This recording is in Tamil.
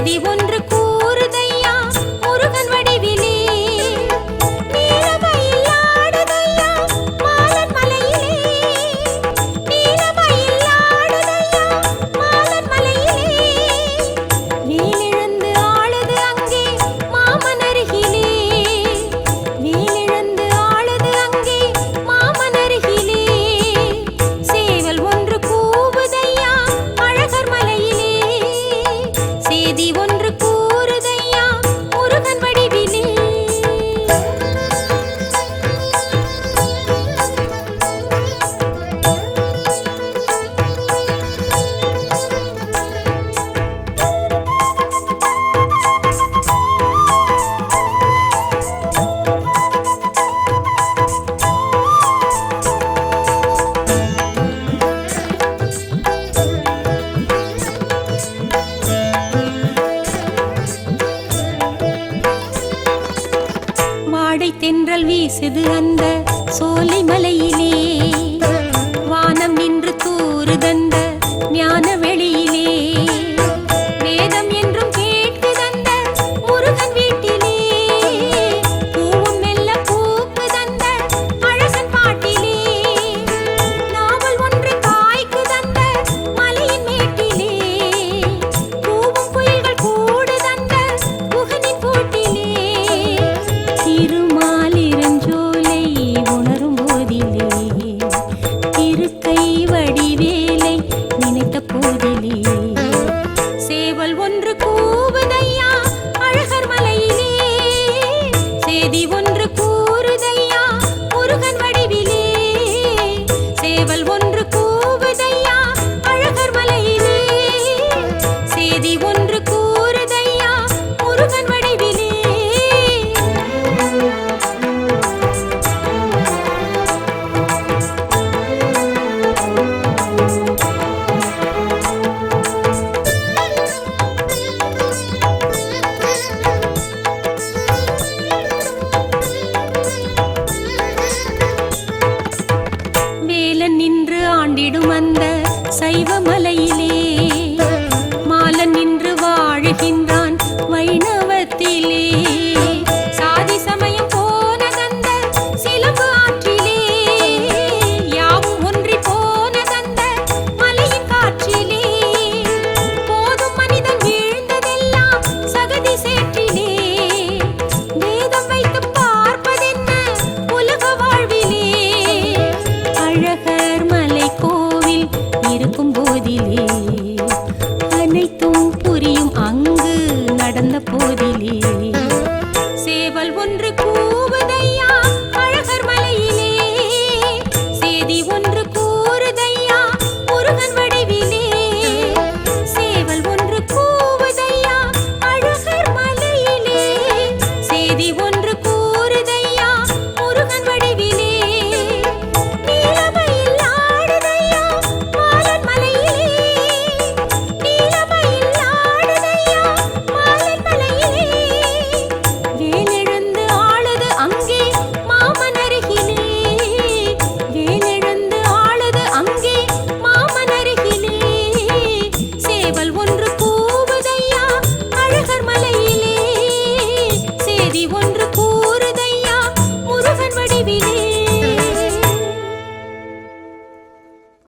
দিব வீசுது அந்த சோலை மலையிலே வானம் நின்று தூறுதன் குரல்கள் ஒன்று கூவ. ஒன்று